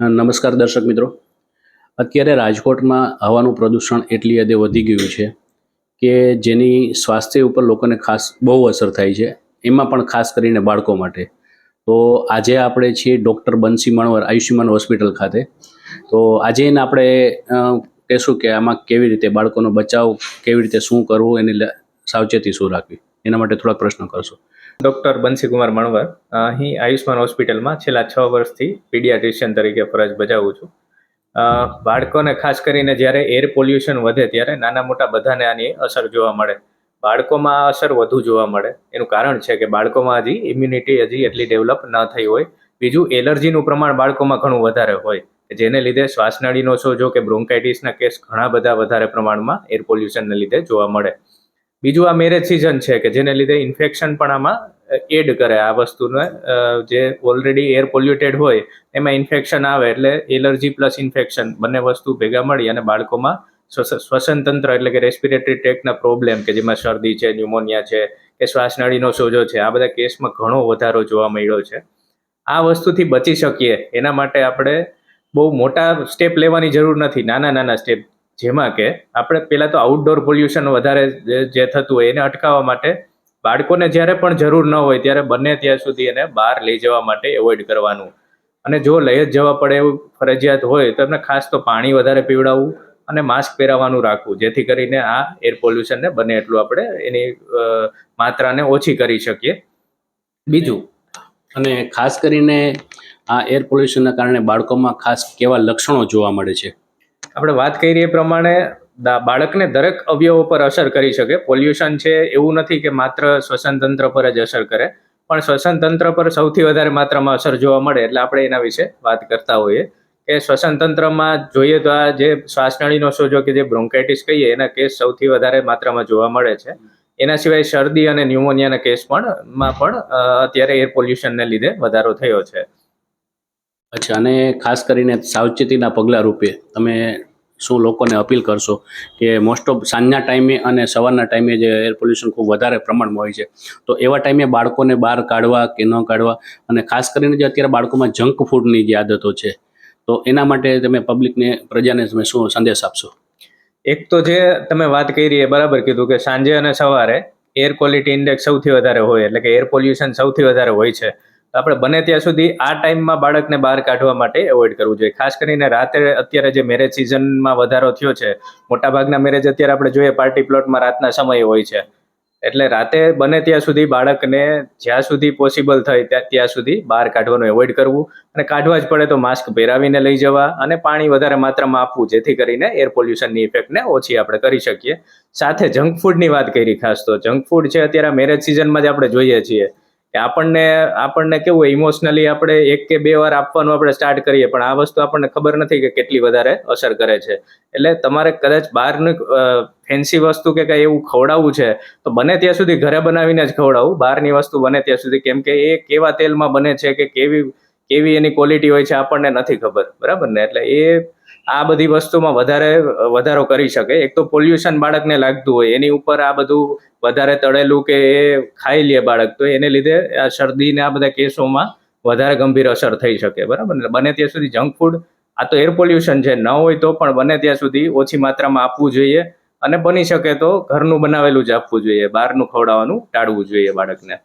નમસ્કાર દર્શક મિત્રો. અત્યારે રાજકોટમાં હવાનું પ્રદૂષણ એટલી હદે વધી ગયું છે કે જેની સ્વાસ્થ્ય ઉપર લોકોને ખાસ બહુ અસર થાય છે. એમાં પણ ખાસ કરીને બાળકો માટે. તો આજે આપણે છીએ ડૉક્ટર બંસી મણવર આયુષ્યમાન હોસ્પિટલ ખાતે. તો આજે એને આપણે કહેશું કે આમાં કેવી રીતે બાળકોનો બચાવ, કેવી રીતે શું કરવું, એની સાવચેતી શું રાખવી. એના માટે થોડાક પ્રશ્ન કરશો. ડૉક્ટર બંસીકુમાર મણવર, અહીં આયુષ્માન હોસ્પિટલમાં છેલ્લા છ વર્ષથી પીડિયાટ્રિશિયન તરીકે ફરજ બજાવું છું. બાળકોને ખાસ કરીને જ્યારે એર પોલ્યુશન વધે ત્યારે નાના મોટા બધાને આની અસર જોવા મળે. બાળકોમાં આ અસર વધુ જોવા મળે. એનું કારણ છે કે બાળકોમાં હજી ઇમ્યુનિટી હજી એટલી ડેવલપ ન થઈ હોય. બીજું, એલર્જીનું પ્રમાણ બાળકોમાં ઘણું વધારે હોય. જેને લીધે શ્વાસનળીનો સોજો કે બ્રોન્કાઇટિસના કેસ ઘણા બધા વધારે પ્રમાણમાં એર પોલ્યુશનને લીધે જોવા મળે. બીજું આ મેરેજ સિઝન છે કે જેને લીધે ઇન્ફેક્શન પણ આમાં એડ કરે આ વસ્તુને જે ઓલરેડી એર પોલ્યુટેડ હોય, એમાં ઇન્ફેક્શન આવે એટલે એલર્જી પ્લસ ઇન્ફેક્શન બંને વસ્તુ ભેગા મળી અને બાળકોમાં શ્વસ- શ્વસન તંત્ર એટલે કે રેસ્પિરેટરી ટેકના પ્રોબ્લેમ કે જેમાં શરદી છે ન્યુમોનિયા છે, કે શ્વાસનળીનો સોજો છે, આ બધા કેસમાં ઘણો વધારો જોવા મળ્યો છે. આ વસ્તુથી બચી શકીએ, એના માટે આપણે બહુ મોટા સ્ટેપ લેવાની જરૂર નથી નાના નાના સ્ટેપ જેમાં કે આપણે પહેલાં તો આઉટડોર પોલ્યુશન વધારે જે થતું હોય એને અટકાવવા માટે બાળકોને જ્યારે પણ જરૂર ન હોય ત્યારે બને ત્યાં સુધી એને બહાર લઈ જવા માટે એવોઇડ કરવાનું. અને જો લઈ જ જવા પડે એવું ફરજિયાત હોય તો એમને ખાસ તો પાણી વધારે પીવડાવવું અને માસ્ક પહેરાવવાનું રાખવું. જેથી કરીને આ એર પોલ્યુશનને બને એટલું આપણે એની માત્રાને ઓછી કરી શકીએ. બીજું. અને ખાસ કરીને આ એર પોલ્યુશનના કારણે બાળકોમાં ખાસ કેવા લક્ષણો જોવા મળે છે? આપણે વાત કરી એ પ્રમાણે બાળકને દરેક અવયવો પર અસર કરી શકે. પોલ્યુશન છે, એવું નથી કે માત્ર શ્વસન તંત્ર પર જ અસર કરે. પણ શ્વસન તંત્ર પર સૌથી વધારે માત્રામાં અસર જોવા મળે, એટલે આપણે એના વિશે વાત કરતા હોઈએ. કે શ્વસન તંત્રમાં જોઈએ તો આ જે શ્વાસનળીનો સોજો કે જે બ્રોન્કાઇટિસ કહીએ, એના કેસ સૌથી વધારે માત્રામાં જોવા મળે છે. એના સિવાય શરદી અને ન્યુમોનિયાના કેસ પણ, માં પણ અત્યારે એર પોલ્યુશનને લીધે વધારો થયો છે. અચ્છા, અને ખાસ કરીને સાવચેતીના પગલાં રૂપે તમે શું લોકોને અપીલ કરશો કે મોસ્ટ ઓફ સાંજના ટાઈમે અને સવારના ટાઈમે જે એર પોલ્યુશન ખૂબ વધારે પ્રમાણમાં હોય છે, તો એવા ટાઈમે બાળકોને બહાર કાઢવા કે ન કાઢવા અને ખાસ કરીને જે અત્યારે બાળકોમાં જંક ફૂડની જે આદતો છે, તો એના માટે તમે પબ્લિકને પ્રજાને તમે શું સંદેશ આપશો? એક તો જે તમે વાત કરી એ બરાબર કીધું કે સાંજે અને સવારે એર ક્વોલિટી ઇન્ડેક્સ સૌથી વધારે હોય, એટલે કે એર પોલ્યુશન સૌથી વધારે હોય છે. આપણે બને ત્યાં સુધી આ ટાઈમમાં બાળકને બહાર કાઢવા માટે એવોઇડ કરવું જોઈએ. ખાસ કરીને રાત્રે અત્યારે જે મેરેજ સિઝનમાં વધારો થયો છે, મોટાભાગના મેરેજ અત્યારે આપણે જોઈએ પાર્ટી પ્લોટમાં રાતના સમયે હોય છે. એટલે રાતે બને ત્યાં સુધી બાળકને જ્યાં સુધી પોસિબલ થાય ત્યાં ત્યાં સુધી બહાર કાઢવાનું એવોઇડ કરવું અને કાઢવા જ પડે તો માસ્ક પહેરાવીને લઈ જવા અને પાણી વધારે માત્રામાં આપવું, જેથી કરીને એર પોલ્યુશનની ઇફેક્ટને ઓછી આપણે કરી શકીએ. સાથે જંક ફૂડની વાત કરી ખાસ તો. જંક ફૂડ છે અત્યારે મેરેજ સિઝનમાં જ આપણે જોઈએ છીએ. કે આપણને આપણને કેવું ઇમોશનલી આપણે એક કે બે વાર આપવાનું આપણે સ્ટાર્ટ કરીએ, પણ આ વસ્તુ આપણને ખબર નથી કે કેટલી વધારે અસર કરે છે. એટલે તમારે કદાચ બહારનું ફેન્સી વસ્તુ કે કંઈ એવું ખવડાવવું છે, તો બને ત્યાં સુધી ઘરે બનાવીને જ ખવડાવવું બહારની વસ્તુ બને ત્યાં સુધી, કેમ કે એ કેવા તેલમાં બને છે કે કેવી કેવી એની ક્વોલિટી હોય છે આપણને નથી ખબર. બરાબર ને? એટલે એ આ બધી વસ્તુમાં વધારે, વધારો કરી શકે. એક તો પોલ્યુશન બાળકને લાગતું હોય, એની ઉપર આ બધું વધારે તળેલું કે એ ખાઈ લે બાળક, તો એને લીધે આ શરદી ને આ બધા કેસોમાં વધારે ગંભીર અસર થઈ શકે, બરાબર? બને ત્યાં સુધી જંક ફૂડ આ તો એર પોલ્યુશન છે, ન હોય તો પણ બને ત્યાં સુધી ઓછી માત્રામાં આપવું જોઈએ અને બની શકે તો ઘરનું બનાવેલું જ આપવું જોઈએ, બહારનું ખવડાવવાનું ટાળવું જોઈએ બાળકને.